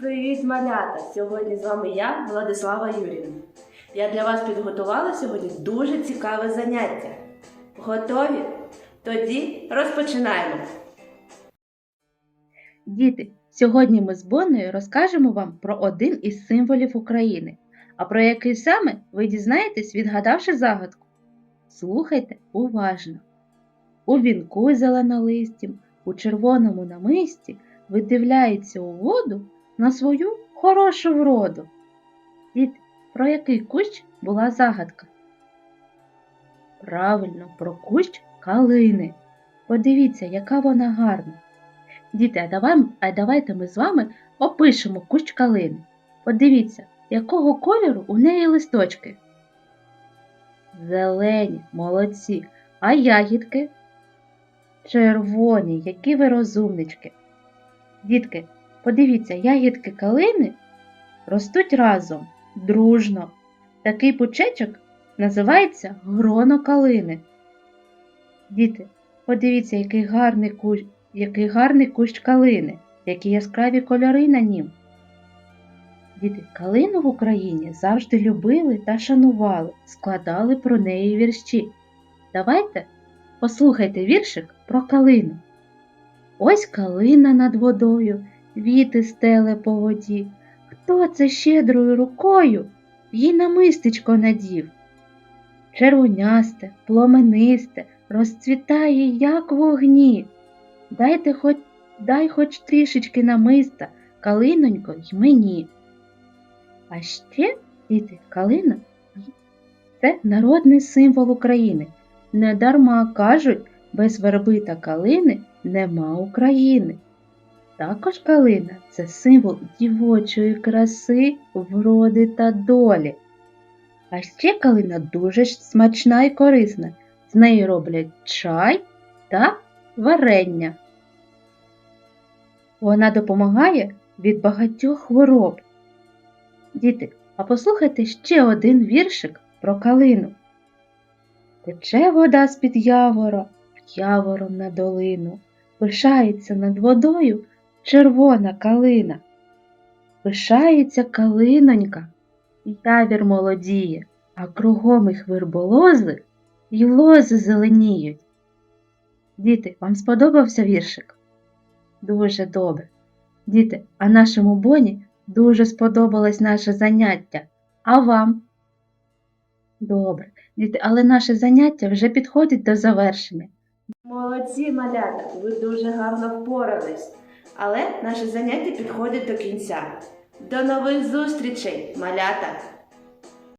Привіт, малята! Сьогодні з вами я, Владислава Юрівна. Я для вас підготувала сьогодні дуже цікаве заняття. Готові? Тоді розпочинаємо. Діти, сьогодні ми з Бонною розкажемо вам про один із символів України. А про який саме ви дізнаєтесь, відгадавши загадку. Слухайте уважно. У вінку зеленолистім, у червоному намисті видивляється у воду на свою хорошу вроду. Діти, про який кущ була загадка? Правильно, про кущ калини. Подивіться, яка вона гарна. Діти, а, давай, а давайте ми з вами опишемо кущ калини. Подивіться, якого кольору у неї листочки. Зелені, молодці, а ягідки? Червоні, які ви розумнички. Дітки, подивіться, ягідки калини ростуть разом, дружно. Такий пучечок називається гроно калини. Діти, подивіться, який гарний кущ, який гарний кущ калини, які яскраві кольори на нім. Діти, калину в Україні завжди любили та шанували, складали про неї вірші. Давайте послухайте віршик про калину. Ось калина над водою, віти стеле по воді. Хто це щедрою рукою їй намистечко надів? Червонясте, пломенисте, розцвітає, як вогні. Дайте хоч, дай хоч трішечки намиста, калинонько й мені. А ще, діти, калина це народний символ України. Недарма кажуть, без верби та калини нема України. Також калина це символ дівочої краси, вроди та долі. А ще калина дуже смачна і корисна. З неї роблять чай та варення. Вона допомагає від багатьох хвороб. Діти, а послухайте ще один віршик про калину. Тече вода з-під явора, явором на долину, пишається над водою червона калина. Пишається калинонька, явір молодіє, а кругом їх верболози й лози зеленіють. Діти, вам сподобався віршик? Дуже добре. Діти, а нашому Боні дуже сподобалось наше заняття. А вам? Добре, діти, але наше заняття вже підходить до завершення. Молодці, малята! Ви дуже гарно впорались. Але наше заняття підходить до кінця. До нових зустрічей, малята!